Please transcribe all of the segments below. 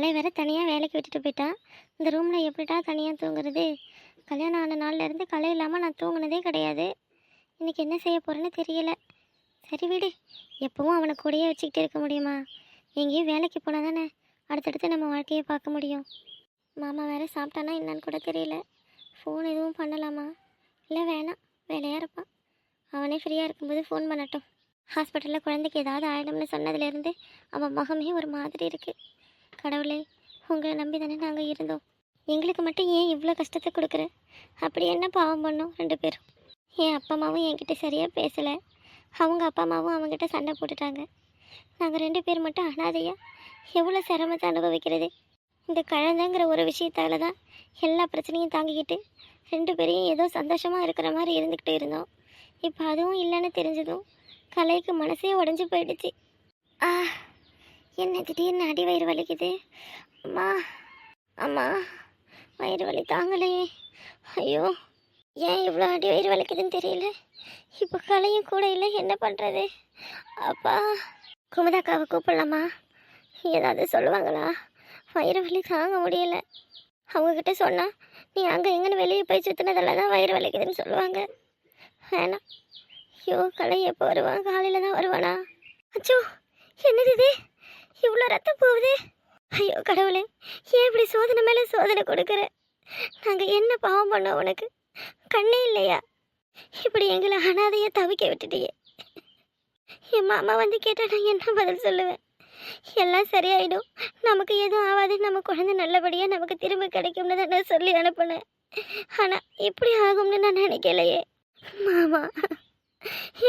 கலை வேற தனியாக வேலைக்கு விட்டுட்டு போயிட்டான். இந்த ரூமில் எப்படிடா தனியாக தூங்குறது? கல்யாணம் ஆன நாள்ல இருந்து கலை இல்லாமல் நான் தூங்குனதே கிடையாது. இன்றைக்கி என்ன செய்ய போகிறேன்னு தெரியல. சரி விடு. எப்பவும் அவனை கூடயே வச்சுக்கிட்டு இருக்க முடியுமா? எங்கேயும் வேலைக்கு போனால் தானே அடுத்தடுத்து நம்ம வாழ்க்கையை பார்க்க முடியும். மாமா வேறு சாப்பிட்டானா என்னன்னு கூட தெரியல. ஃபோன் எதுவும் பண்ணலாமா? இல்லை வேணாம். வேலையாக இருப்பான். அவனே ஃப்ரீயாக இருக்கும்போது ஃபோன் பண்ணட்டும். ஹாஸ்பிட்டலில் குழந்தைக்கு ஏதாவது ஆயிடும்னு சொன்னதுலேருந்து அவன் முகமே ஒரு மாதிரி இருக்குது கடவுளே உங்களை நம்பி தானே நாங்கள் இருந்தோம். எங்களுக்கு மட்டும் ஏன் இவ்வளோ கஷ்டத்தை கொடுக்குற? அப்படி என்ன பாவம் பண்ணோம் ரெண்டு பேரும்? என் அப்பா அம்மாவும் என்கிட்ட சரியாக பேசலை. அவங்க அப்பா அம்மாவும் அவங்ககிட்ட சண்டை போட்டுட்டாங்க. நாங்கள் ரெண்டு பேர் மட்டும் அனாதையா? எவ்வளோ சிரமத்தை அனுபவிக்கிறது? இந்த கழந்தைங்கிற ஒரு விஷயத்தால தான் எல்லா பிரச்சனையும் தாங்கிக்கிட்டு ரெண்டு பேரையும் ஏதோ சந்தோஷமாக இருக்கிற மாதிரி இருந்துக்கிட்டு இருந்தோம். இப்போ அதுவும் இல்லைன்னு தெரிஞ்சதும் கலைக்கு மனசே உடஞ்சி போயிடுச்சு. ஆ என்ன திடீர்னு அடி வயிறு வலிக்குது? அம்மா அம்மா வயிறு வலி தாங்கலையே ஐயோ ஏன் இவ்வளோ அடி வயிறு வலிக்குதுன்னு தெரியல? இப்போ கலையும் கூட இல்லை என்ன பண்ணுறது அப்பா குமுதாக்காவை கூப்பிடலாமா? ஏதாவது சொல்லுவாங்களா? வயிறு வலி தாங்க முடியல. அவங்கக்கிட்ட சொன்னால் நீ அங்கே எங்கன்னு வெளியே போய் சுற்றினதில் தான் வயிறு வலிக்குதுன்னு சொல்லுவாங்க. வேணாம். ஐயோ கலை எப்போ வருவான் காலையில் தான் வருவானா? அச்சோ என்னது இது? இவ்வளோ ரத்தம் போகுது? ஐயோ கடவுளே ஏன் இப்படி சோதனை மேலே சோதனை கொடுக்குற? நாங்கள் என்ன பாவம் பண்ணோம் உனக்கு? கண்ணே இல்லையா? இப்படி எங்களை அனாதையை தவிக்க விட்டுட்டியே. என் மாமா வந்து கேட்டால் நான் என்ன பதில் சொல்லுவேன்? எல்லாம் சரியாயிடும். நமக்கு எதுவும் ஆகாது. நம்ம குழந்தை நல்லபடியாக நமக்கு திரும்ப கிடைக்கும்னு தான் நான் சொல்லி அனுப்புனேன். ஆனால் இப்படி ஆகும்னு நான் நினைக்கலையே. மாமா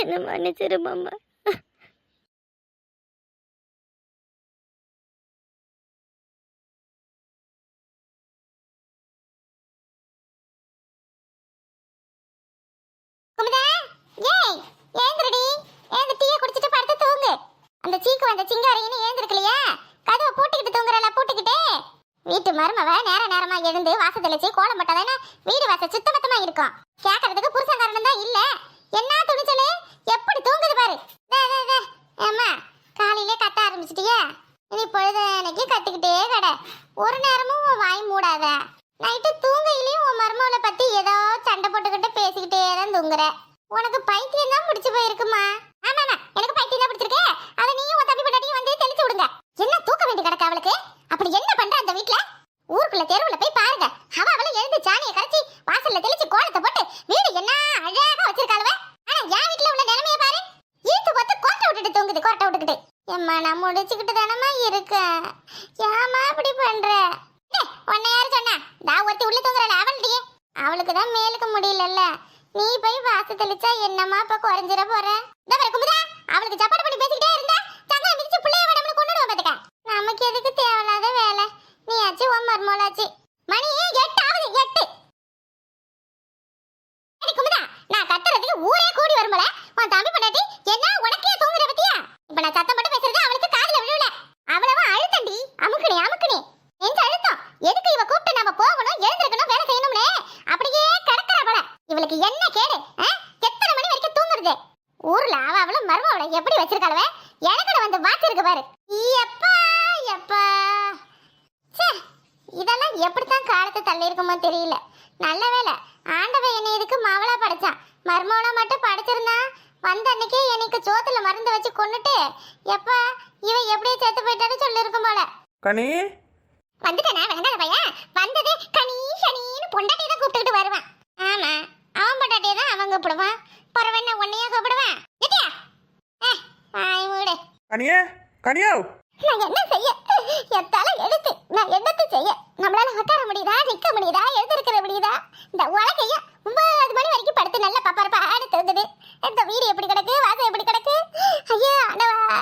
என்ன மன்னிச்சிரு மாமா. ஏய் ஏந்திரடி ஏந்து டீயை குடிச்சிட்டு படுத்து தூங்கு. அந்த சீக்கு வந்த சிங்காரின்னு ஏந்திருக்கலையா கதவை பூட்டிக்கிட்டு தூங்குறல பூட்டிக்கிட்டு? வீட்டு மருமவ நேர நேரமா எழுந்து வாச தெளிச்சு கோலம் போட்டாதானே வீடு வாச சுத்தமத்தமா இருக்கும். கேட்கறதுக்கு புருஷன்காரனும் தான் இல்ல. என்ன துணிச்சலு? எப்படி தூங்குது பாரு. தே, ஏம்மா காலையிலே கத்த ஆரம்பிச்சிட்டியா? இனி பொழுதனைக்கு கத்துக்கிட்டே கட. ஒரு நேரமும் உன் வாய் மூடாத. நைட்டு தூங்கையிலையும் உன் மருமவளை பத்தி ஏதோ சண்டை போட்டுக்கிட்டு பேசிக்கிட்டே தான் தூங்குற. உனக்கு பைத்தியம் தான் பிடிச்சு போயிருக்குமா? ஆமா எனக்கு பைத்தியம் தான் பிடிச்சிருக்கு. அதை நீயும் உன் தம்பி பண்ணாட்டியும் வந்து தெளிச்சு விடுங்க. என்ன தூக்க வேண்டி கிடக்கு அவளுக்கு? அப்படி என்ன பண்ற அந்த வீட்ல? ஊருக்குள்ள தெருவுல போய் பாருங்க. அவ அவளை எழுந்து சாணியை கரைச்சி வாசல்ல தெளிச்சு கோலத்தை போட்டு வீடு என்ன அழகா வச்சிருக்காளுவ? ஆனா என் வீட்ல உள்ள நிலைமைய பாரு. ஈத்து பார்த்து கோட்டை விட்டுட்டு தூங்குது கோட்டை விட்டுக்கிட்டு. எம்மா நான் முடிச்சுக்கிட்டு தானமா இருக்கேன் ஏமா அப்படி பண்ற? டேய், உன்னை யாரு சொன்னா? தா ஒருத்தி உள்ள தூங்குறாள் அவள்டியே அவளுக்கு தான் மேலுக்கு முடியலல்ல. நீ போய் வாச தெளிச்சா என்னமா இப்ப குறைஞ்சிட போற? இந்த பாரு குமுதா அவளுக்கு சப்பாடு பண்ணி பேசிக்கிட்டே இருந்தா சங்கலம் மிதிச்சு பிள்ளைய விட வேணும்னு கொண்டுடுவோம் பாத்துக்க. நமக்கு எதுக்கு தேவையில்லாத வேலை? நீ ஆச்சு உன் மர்மோலாச்சு மணி எட்டு ஆகுது? எட்டு. அடி குமுதா நான் கத்துறதுக்கு ஊரே கூடி வரும்போல உன் தம்பி பண்ணாட்டி என்ன உனக்கே தூங்குற பத்தியா? இப்ப நான் சத்தம் போட்டு பேசுறது அவளுக்கு காதுல விழுவல அவ்வளவா அழுத்தண்டி அமுக்குனே அமுக்குனே நெஞ்ச அழுத்தம் எதுக்கு இவ கூப்பிட்டு நம்ம போகணும் எழுந்திருக்கணும் வேலை செய்யணும்னு அப்படியே கிடக்குறா போல இவளுக்கு என்ன கேடு ஆ? எத்தனை மணி வரைக்கும் தூங்குறது ஊர்ல அவ அவள மருமவளை எப்படி வச்சிருக்காளவே எனக்கு வந்து வாச்சிருக்கு பாரு எப்பா எப்பா ச்சே இதெல்லாம் எப்படித்தான் காலத்தை தள்ளி இருக்குமோ தெரியல நல்ல வேலை ஆண்டவன் என்னை இதுக்கு மாவளா மருமவளா மட்டும் படைச்சிருந்தா வந்த அன்னைக்கே எனக்கு சோத்துல மருந்து வச்சு கொன்னுட்டு எப்பா? இவன் எப்படியே செத்து போயிட்டான்னு சொல்லி இருக்கும் போல. கனி? வந்துட்டானா விளங்காத பையன். வந்தது கனி சனின்னு பொண்டாட்டி தான் கூப்பிட்டுக்கிட்டு வருவான். ஆமா அவன் பொண்டாட்டியை தான் அவன் கூப்பிடுவான். பரவாயில்ல உன்னையா கூப்பிடுவான்? எட்டியா? ஏ வாய் மூடு. கனியே கனியோ? நான் என்ன செய்ய? என் தலை எழுத்து நான் என்னத்தை செய்ய? நம்மளால உட்கார முடியுதா நிக்க முடியுதா எழுந்திருக்கிற முடியுதா? இந்த உலகைய ஒன்பது மணி வரைக்கும் படுத்து நல்ல பப்பரப்பா அடுத்து வந்தது இந்த வீடு எப்படி கிடக்கு வாசல் எப்படி கிடக்கு ஐயா ஆண்டவா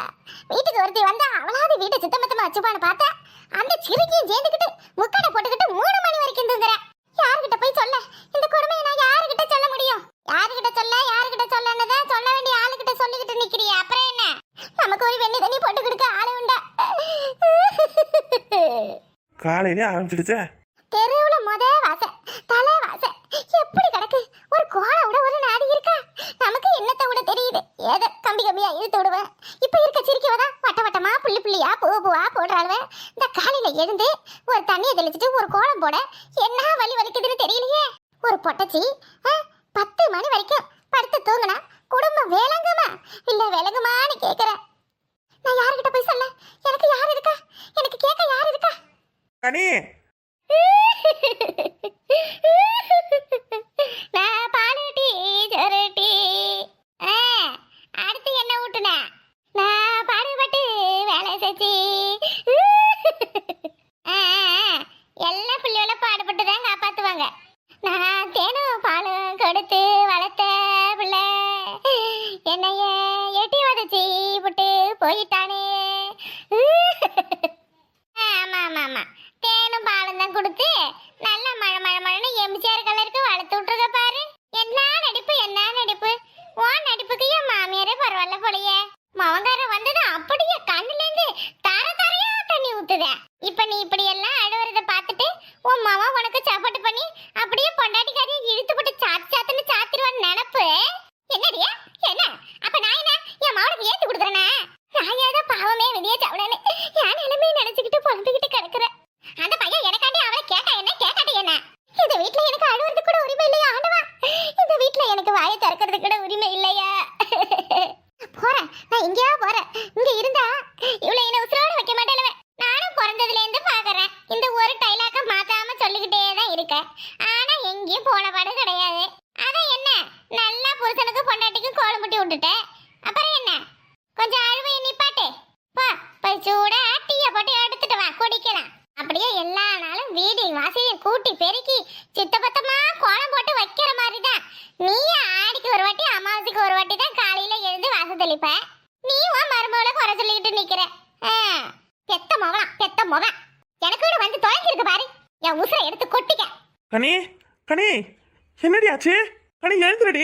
வீட்டுக்கு ஒருத்தி வந்தா அவளாவது வீட்டை சுத்தமத்தமா வச்சுப்பான்னு பார்த்தா அந்த சிறுக்கியும் சேர்ந்துக்கிட்டு முக்கடை போட்டுக்கிட்டு மூணு மணி வரைக்கும் தூங்குறேன் யாருக்கிட்ட போய் சொல்ல இந்த கொடுமையை நான் யாருக்கிட்ட சொல்ல முடியும் யாருக்கிட்ட சொல்ல யாருக்கிட்ட சொல்லன்னு தான் சொல்ல வேண்டிய ஆளுகிட்ட சொல்லிக்கிட்டு நிக்கிறியே அப்புறம் என்ன நமக்கு ஒரு வெண்ணி தண்ணி போட்டு கொடுக்க ஆளு உண்டா காலையிலே ஆரம்பிச்சிடுச்சே? தெருவுல முத வாச தலை வாச. எப்படி கிடக்கு? ஒரு கோலம் விட ஒரு நாடி இருக்கா? நமக்கு என்னத்தை விட தெரியுது? ஏதோ கம்பி கம்பியா இழுத்து விடுவேன். இப்ப இருக்க சிரிக்கவதா வட்ட வட்டமா புள்ளி புள்ளியா பூ பூவா இந்த காலையில எழுந்து ஒரு தண்ணியை தெளிச்சிட்டு ஒரு கோலம் போட என்ன வலி வலிக்குதுன்னு தெரியலையே. ஒரு பொட்டச்சி பத்து மணி வரைக்கும் படுத்து தூங்கினா குடும்பம் விளங்குமா? இல்ல விளங்குமான்னு கேக்குற நான் யாருக்கிட்ட போய் சொல்ல எனக்கு யார் இருக்கா எனக்கு கேட்க யார் இருக்கா கனி நான் பாலுட்டி சொருட்டி. ஆ, அடுத்து என்ன ஊட்டுன? நான் பாடுபட்டு வேலை செஞ்சு. ஆ, எல்லா பிள்ளைகளும் பாடுபட்டு தான் காப்பாத்துவாங்க. நான் தேனும் பாலும் கொடுத்து வளர்த்த பிள்ளை என்னைய எட்டி உதச்சி விட்டு போயிட்டானே ஆமா ஆமா ஆமா தேனும் பாலும் தான் கொடுத்து நல்ல மழை மழை மழைன்னு எம்ஜிஆர் கலருக்கு வளர்த்து விட்டுருக்க பாரு என்ன நடிப்பு என்ன நடிப்பு உன் நடிப்புக்கு என் மாமியாரே பரவாயில்ல போலயே மவங்கார வந்தது அப்படியே கண்ணுல இருந்து தர தரையா தண்ணி ஊத்துதே இப்ப நீ இப்படி எல்லாம் அழுவுறத பார்த்துட்டு உன் மாமா உனக்கு சாப்பாட்டு பண்ணி அப்படியே பொண்டாட்டிக்காரியை இழுத்து போட்டு சாத்து சாத்துன்னு சாத்திருவான்னு நினப்பு. என்னடியா என்ன? அப்ப நான் என்ன? என் மாவனுக்கு ஏத்து கொடுக்குறேனே? நான் ஏதோ பாவமே வெளியே சாப்பிடனே என் நிலைமையை நினைச்சுக்கிட்டு புலம்பிக்கிட்டு கிடக்குறேன். அந்த பையன் எனக்காண்டி அவளை கேட்டா என்ன? கேட்காட்டி என்ன? இந்த வீட்ல எனக்கு அழுவுறது கூட உரிமை இல்லையா ஆண்டவா. இந்த வீட்ல எனக்கு வாயை திறக்கிறது கூட உரிமை இல்லையா. போறேன். நான் எங்கேயா போறேன். இங்க இருந்தா இவ்வளவு என்ன வைக்க மாட்டேன் நானும் பிறந்ததுல இருந்து பாக்குறேன் இந்த ஒரு டைலாக்க மாத்தாம இருக்க ஆனா எங்கேயும் போன பாடு கிடையாது. அதான் என்ன? நல்லா புருஷனுக்கு பொண்டாட்டிக்கு கோலம் முட்டி விட்டுட்டேன். அப்புறம் என்ன? கொஞ்சம் அழுவையை நிப்பாட்டு. பா போய் சூடா டீய போட்டு எடுத்துட்டு வா குடிக்கலாம். அப்படியே எல்லா நாளும் வீடு வாசலையும் கூட்டி பெருக்கி சித்தபத்தமா கோலம் போட்டு வைக்கிற மாதிரி தான் நீ ஆடிக்கு ஒரு வாட்டி அமாவாசைக்கு ஒரு வாட்டி தான் காலையில எழுந்து வாசல் தெளிப்ப நீ உன் மருமகளை குறை சொல்லிக்கிட்டு நிக்கிற ஆ, பெத்த முகம் பெத்த முகம் எனக்கு கூட வந்து தொலைஞ்சிருக்கு பாரு என் உசுரை எடுத்து கொட்டிக்க கனி கனி என்னடி ஆச்சு? கனி எழுந்துருடி.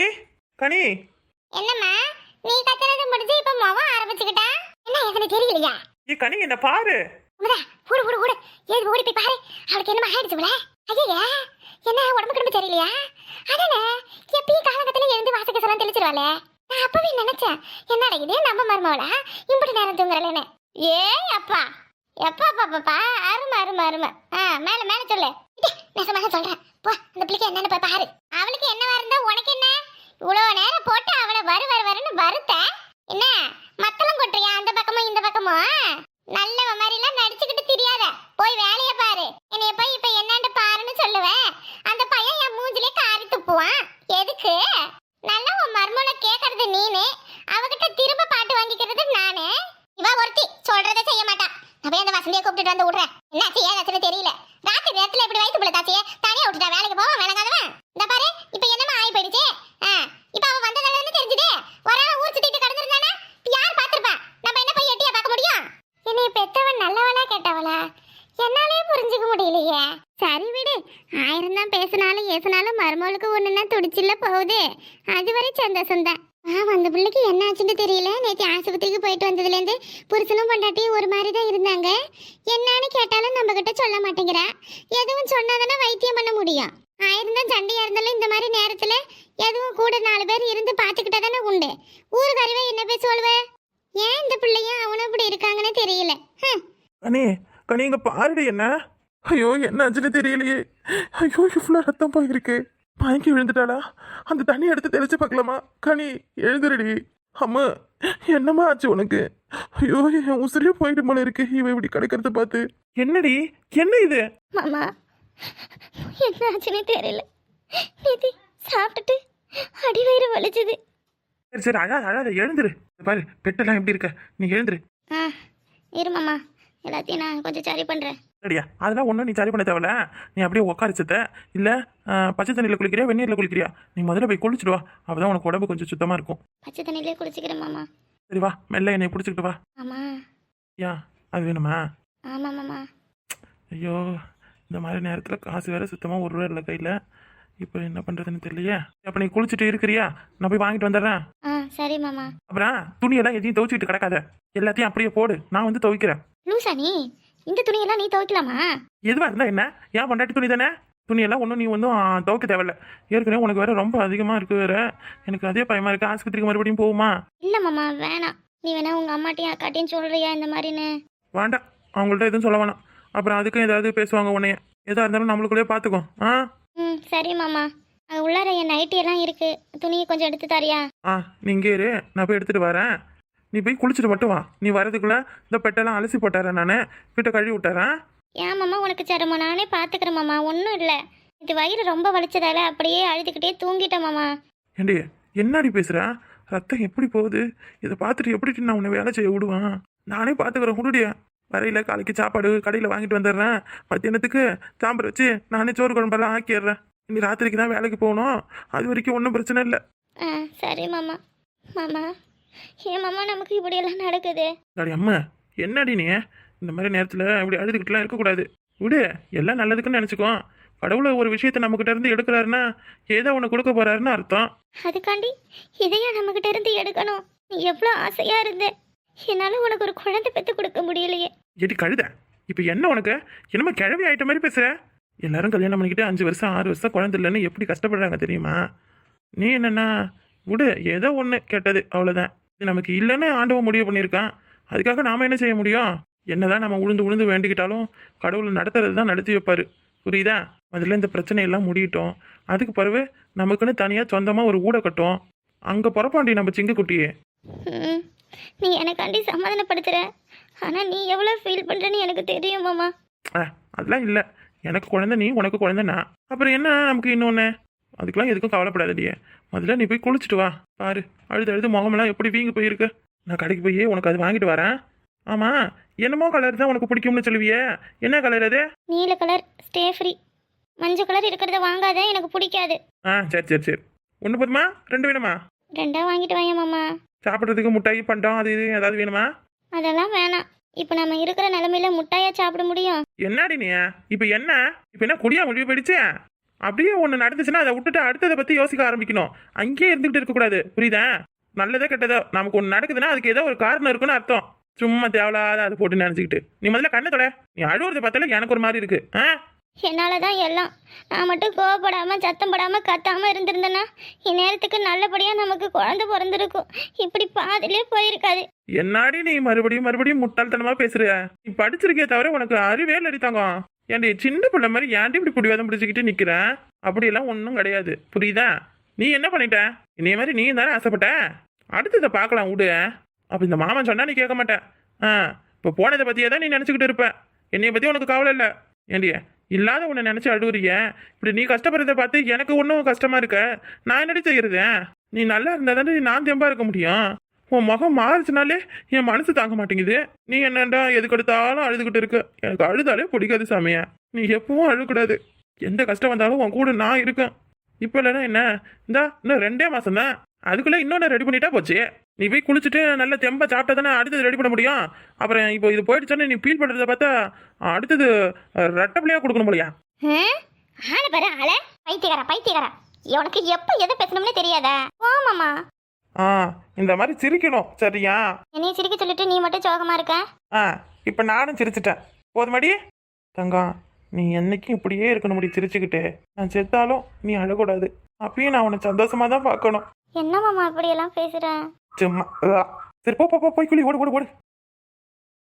கனி. என்னம்மா நீ கத்துறது முடிஞ்சு இப்ப முகம் ஆரம்பிச்சுக்கிட்டா? என்ன எனக்கு தெரியலையா? ஏ கனி என்ன பாரு. உமதா ஓடு ஓடு ஓடு. ஏது ஓடி போய் பாரு. அவளுக்கு என்னமா ஆயிடுச்சு போல ஐயா என்ன உடம்பு கிடம்பு தெரியலையா அதானே எப்பயும் காலகட்டத்துல எழுந்து வாசக்க சொல்லலாம் தெளிச்சிருவாளே. நான் அப்பவே நினைச்சேன் என்னடா இது நம்ம மருமவளா? இப்படி நேரம் தூங்குறலன்னு ஏ அப்பா. எப்பா பாப்பாப்பா அருமை அருமை அருமை. ஆ மேல மேல சொல்லு. நெசமாக சொல்றேன். போ அந்த பிள்ளைக்கு என்னன்னு போய் பாரு. அவளுக்கு என்னவா இருந்தா உனக்கு என்ன? இவ்வளவு நேரம் போட்டு அவளை வரு வரு வருன்னு வருத்த என்ன? மத்தளம் கொட்டுறியா? அந்த பக்கமும் இந்த பக்கமும் நல்லவ மாதிரிலாம் நடிச்சுக்கிட்டு தெரியாத. போய் வேலைய பாரு என்னைய போய் இப்ப என்னன்னு பாருன்னு சொல்லுவேன் அந்த பையன் என் மூஞ்சிலே காரி துப்புவான் எதுக்கு நல்லா உன் மர்மனை கேக்குறது நீனு அவகிட்ட திரும்ப பாட்டு வாங்கிக்கிறது நானு இவ ஒருத்தி சொல்றதை செய்ய மாட்டா நான் போய் அந்த வசந்தியை வந்து விடுறேன் என்னாச்சு ஏதாச்சுன்னு தெரியல. ராத்திரி நேரத்துல இப்படி வயிற்று பிள்ளை தாச்சியே தனியா விட்டுட்டா வேலைக்கு போவான் வேலைக்காதவன் இந்த பாரு இப்ப என்னமா ஆகி போயிடுச்சு ஆ, இப்ப அவன் வந்ததுல இருந்து தெரிஞ்சுது ஒரு ஆள் ஊர் சுத்திட்டு கடந்திருந்தானா? யார் பாத்திருப்பான் நம்ம என்ன போய் எட்டியா பார்க்க முடியும்? என்னை பெத்தவன் நல்லவளா கேட்டவளா? என்னாலே புரிஞ்சுக்க முடியலையே. சரி விடு ஆயிரம் தான் பேசினாலும் ஏசினாலும் மருமகளுக்கு ஒண்ணுன்னா துடிச்சில்ல போகுது. அதுவரை சந்தோஷம் தான் ஆ அந்த பிள்ளைக்கு என்ன ஆச்சுன்னு தெரியல. நேற்று ஆஸ்பத்திரிக்கு போயிட்டு வந்ததுலேருந்து புருஷனும் பொண்டாட்டியும் ஒரு மாதிரி தான் இருந்தாங்க என்னன்னு கேட்டாலும் நம்ம கிட்ட சொல்ல மாட்டேங்கிறா எதுவும் சொன்னாதானே வைத்தியம் பண்ண முடியும் ஆயிரம் தான் சண்டையா இருந்தாலும் இந்த மாதிரி நேரத்துல எதுவும் கூட நாலு பேர் இருந்து பார்த்துக்கிட்டா தானே உண்டு. ஊருக்கறிவே என்ன போய் சொல்லுவே? ஏன் இந்த பிள்ளையும் அவனும் இப்படி இருக்காங்கன்னு தெரியல. கனி கனி இங்க பாருடி என்ன? ஐயோ என்ன ஆச்சுன்னு தெரியலையே. ஐயோ இவ்வளோ ரத்தம் போயிருக்கு. மயங்கி விழுந்துட்டாளா? அந்த தண்ணி எடுத்து தெளிச்சு பார்க்கலாமா? கனி எழுந்துருடி. அம்மா என்னம்மா ஆச்சு உனக்கு? ஐயோ என் உசுரே போயிட்டு போல இருக்கு. இவ இப்படி கிடக்கிறத பார்த்து. என்னடி? என்ன இது? மாமா என்ன ஆச்சுன்னே தெரியல. நேத்தி சாப்பிட்டுட்டு அடி வயிறு வலிச்சுது. சரி சரி அழாத அழாத எழுந்துரு. பாரு பெட்டெல்லாம் எப்படி இருக்க? நீ எழுந்துரு. ஆ இரு மாமா. எல்லாத்தையும் நான் கொஞ்சம் சரி பண்ணுறேன் சரியா? அதெல்லாம் ஒன்றும் நீ சரி பண்ண தேவையில்ல. நீ அப்படியே உட்காரிச்சத இல்லை பச்சை தண்ணியில் குளிக்கிறியா வெந்நீரில் குளிக்கிறியா? நீ முதல்ல போய் குளிச்சுட்டு வா. அப்பதான் உனக்கு உடம்பு கொஞ்சம் சுத்தமாக இருக்கும். பச்சை தண்ணியிலே குளிச்சுக்கிறேன் மாமா. சரி வா. மெல்ல என்னை பிடிச்சிக்கிட்டு வா. ஆமா யா அது வேணுமா? ஆமாம் மாமா. ஐயோ. இந்த மாதிரி நேரத்தில் காசு வேற சுத்தமாக ஒரு ரூபா இல்லை கையில். இப்போ என்ன பண்ணுறதுன்னு தெரியலையே. அப்போ நீ குளிச்சுட்டு இருக்கிறியா? நான் போய் வாங்கிட்டு வந்துடுறேன். ஆ சரி மாமா. அப்புறம் துணியெல்லாம் எதையும் துவைச்சிக்கிட்டு கிடக்காத. எல்லாத்தையும் அப்படியே போடு. நான் வந்து துவைக்கிறேன். லூசா நீ? இந்த துணியெல்லாம் நீ துவைக்கலாமா? எதுவாக இருந்தா என்ன? ஏன் பொண்டாட்டி துணி தானே? துணியெல்லாம் ஒன்றும் நீ ஒன்றும் துவைக்க தேவையில்ல. ஏற்கனவே உனக்கு வேற ரொம்ப அதிகமாக இருக்கு வேற. எனக்கு அதே பயமா இருக்கு. ஆஸ்பத்திரிக்கு மறுபடியும் போகுமா? இல்லை மாமா வேணாம். நீ வேணா உங்கள் அம்மாட்டையும் அக்காட்டையும் சொல்கிறியா இந்த மாதிரின்னு? வேண்டாம். அவங்கள்ட்ட எதுவும் சொல்ல வேணாம். அப்புறம் அதுக்கும் ஏதாவது பேசுவாங்க உன்னைய. எதா இருந்தாலும் நம்மளுக்குள்ளேயே பார்த்துக்கோ. ஆ? ம் சரி மாமா. அங்கே உள்ளார என் நைட்டி எல்லாம் இருக்குது துணியை கொஞ்சம் எடுத்து தரியா? ஆ நீ இங்கே இரு. நான் போய் எடுத்துட்டு வரேன். நீ போய் குளிச்சுட்டு மட்டும் வா. நீ வரதுக்குள்ள இந்த பெட்டெல்லாம் அலசி போட்டாரேன் நான். வீட்டை கழுவி விட்டாரேன் ஏன் மாமா உனக்கு சிரமம். நானே பார்த்துக்கிறேன் மாமா. ஒன்றும் இல்லை. இது வயிறு ரொம்ப வலிச்சதால அப்படியே அழுதுகிட்டே தூங்கிட்டேன் மாமா. ஏண்டி என்னடி பேசுற? ரத்தம் எப்படி போகுது? இதை பார்த்துட்டு எப்படி நான் உன்னை வேலை செய்ய விடுவேன்? நானே பார்த்துக்கிறேன். விடுடிய வரையில காலைக்கு சாப்பாடு கடையில் வாங்கிட்டு வந்துடுறேன். மத்தியானத்துக்கு சாம்பார் வச்சு நானே சோறு குழம்பெல்லாம் ஆக்கிடுறேன். இனி ராத்திரிக்கு தான் வேலைக்கு போகணும். அது வரைக்கும் ஒன்றும் பிரச்சனை இல்லை. ஆ சரி மாமா. மாமா ஏன் மாமா நமக்கு இப்படியெல்லாம் நடக்குது? டாடி அம்மா என்னடி நீ? இந்த மாதிரி நேரத்தில் இப்படி அழுதுகிட்டுலாம் இருக்கக்கூடாது. விடு எல்லாம் நல்லதுக்குன்னு நினச்சிக்கோ. கடவுளை ஒரு விஷயத்தை நம்மக்கிட்ட இருந்து எடுக்கிறாருன்னா ஏதோ ஒன்று கொடுக்க போறாருன்னு அர்த்தம். அதுக்காண்டி இதையா நம்மக்கிட்ட இருந்து எடுக்கணும். நீ எவ்வளோ ஆசையாக இருந்த. என்னால் உனக்கு ஒரு குழந்தை பெற்று கொடுக்க முடியலையே. எடி கழுத. இப்போ என்ன உனக்கு? என்னமோ கிழவி ஆயிட்ட மாதிரி பேசுற? எல்லாரும் கல்யாணம் பண்ணிக்கிட்டு அஞ்சு வருஷம் ஆறு வருஷம் குழந்தை இல்லைன்னு எப்படி கஷ்டப்படுறாங்க தெரியுமா? நீ என்னன்னா விடு ஏதோ ஒன்று கெட்டது அவ்வளோதான் இது நமக்கு இல்லைன்னு ஆண்டவன் முடிவு பண்ணியிருக்கான். அதுக்காக நாம என்ன செய்ய முடியும்? என்னதான் நம்ம உளுந்து உளுந்து வேண்டிக்கிட்டாலும் கடவுள் நடத்துறது தான் நடத்தி வைப்பாரு. புரியுதா? முதல்ல இந்த பிரச்சனையெல்லாம் முடியட்டும். அதுக்கு பிறகு நமக்குன்னு தனியாக சொந்தமாக ஒரு ஊட கட்டும். அங்கே புறப்பாண்டி நம்ம சிங்கக்குட்டியே. நீ எனக்காண்டி சமாதானப்படுத்துகிற ஆனால் நீ எவ்வளோ ஃபீல் பண்ணுறேன்னு எனக்கு தெரியும் மாமா. ஆ அதெல்லாம் இல்லை. எனக்கு குழந்தை நீ உனக்கு குழந்தை நான் அப்புறம் என்ன நமக்கு இன்னொன்று அதுக்கெல்லாம் எதுக்கும் கவலைப்படாதடியே. முதல்ல நீ போய் குளிச்சுட்டு வா. பாரு அழுது அழுது முகமெல்லாம் எப்படி வீங்கி போயிருக்கு. நான் கடைக்கு போய் உனக்கு அது வாங்கிட்டு வரேன். ஆமாம் என்னமோ கலர் தான் உனக்கு பிடிக்கும்னு சொல்லுவியே. என்ன கலர் அது? நீல கலர் ஸ்டே ஃப்ரீ மஞ்சள் கலர் இருக்கிறத வாங்காத எனக்கு பிடிக்காது. ஆ சரி சரி சரி. ஒன்று போதுமா? ரெண்டு வேணுமா? ரெண்டா வாங்கிட்டு வாங்க மாமா. சாப்பிட்றதுக்கு முட்டாய் பண்டம் அது இது ஏதாவது வேணுமா? அதெல்லாம் வேணாம். இப்போ நம்ம இருக்கிற நிலமையில முட்டாயா சாப்பிட முடியும். என்னடி நீ? இப்போ என்ன? இப்போ என்ன குடியா முடிவு போயிடுச்சு அப்படியே ஒன்று நடந்துச்சுன்னா அதை விட்டுட்டு அடுத்ததை பற்றி யோசிக்க ஆரம்பிக்கணும். அங்கேயே இருந்துகிட்டு இருக்கக்கூடாது. புரியுதா? நல்லதோ கெட்டதோ. நமக்கு ஒன்று நடக்குதுன்னா அதுக்கு ஏதோ ஒரு காரணம் இருக்குன்னு அர்த்தம். சும்மா தேவையில்லாத அதை போட்டு நினச்சிக்கிட்டு. நீ முதல்ல கண்ணை தொட. நீ அழுவுறத பார்த்தால எனக்கு ஒரு மாதிரி இருக்கு. ஆ? என்னால் தான் எல்லாம். நான் மட்டும் கோவப்படாமல் சத்தம் படாமல் கத்தாமல் இருந்திருந்தேன்னா இந்நேரத்துக்கு நல்லபடியாக நமக்கு குழந்தை பிறந்திருக்கும். இப்படி பாதிலே போயிருக்காது. என்னாடி நீ மறுபடியும் மறுபடியும் முட்டாள்தனமாக பேசுற நீ படிச்சிருக்கே தவிர உனக்கு அறிவே இல்லடி தங்கம். ஏன்டி சின்ன பிள்ளை மாதிரி ஏன்டி இப்படி குடிவாதம் பிடிச்சிக்கிட்டு நிற்கிறேன் அப்படியெல்லாம் ஒன்றும் கிடையாது. புரியுதா? நீ என்ன பண்ணிட்ட? இதே மாதிரி நீ தானே ஆசைப்பட்ட? அடுத்ததை பார்க்கலாம் விடு. அப்போ இந்த மாமன் சொன்னால் நீ கேட்க மாட்டேன் ஆ இப்போ போனதை பற்றியே தான் நீ நினச்சிக்கிட்டு இருப்ப. என்னைய பற்றி உனக்கு கவலை இல்லை. ஏண்டியே இல்லாத உன்னை நினச்சி அழுவுறிய. இப்படி நீ கஷ்டப்படுறத பார்த்து எனக்கு ஒன்றும் கஷ்டமாக இருக்க? நான் என்னடி செய்கிறது நீ நல்லா இருந்தால் தானே நான் தெம்பாக இருக்க முடியும். உன் முகம் மாறுச்சுனாலே என் மனசு தாங்க மாட்டேங்குது. நீ என்னடா எதுக்கெடுத்தாலும் அழுதுகிட்டு இருக்கு? எனக்கு அழுதாலே பிடிக்காது சாமியா. நீ எப்பவும் அழுகக்கூடாது. எந்த கஷ்டம் வந்தாலும் உன் கூட நான் இருக்கேன். இப்போ இல்லைன்னா என்ன? இந்தா இன்னும் ரெண்டே மாதம் தான் அதுக்குள்ள இன்னொன்று ரெடி பண்ணிட்டா போச்சு. நீ போய் குளிச்சுட்டு நல்ல தெம்பா சாப்பிட்டா தானே அடுத்தது ரெடி பண்ண முடியும்? அப்புறம் இப்போ இது போயிடுச்சோன்னு நீ ஃபீல் பண்ணுறத பார்த்தா அடுத்தது ரெட்டப்பிள்ளையா கொடுக்கணும் போலையா? ஆளை பாரு ஆளை. பைத்தியக்கார பைத்தியக்கார. உனக்கு எப்போ எதை பேசணும்னே தெரியாதா? போ மாமா. ஆ இந்த மாதிரி சிரிக்கணும் சரியா? என்னைய சிரிக்க சொல்லிட்டு நீ மட்டும் சோகமா இருக்க? ஆ இப்போ நானும் சிரிச்சிட்டேன். போதுமாடி? தங்கம் நீ என்னைக்கும் இப்படியே இருக்கணும் முடி சிரிச்சுக்கிட்டு. நான் செத்தாலும் நீ அழக்கூடாது. அப்பயும் நான் உன்னை சந்தோஷமா தான் பார்க்கணும். என்ன மாமா அப்படியெல்லாம் பேசுற? சும்மா சரி போ போ, போ போய் குளி ஓடு ஓடு ஓடு.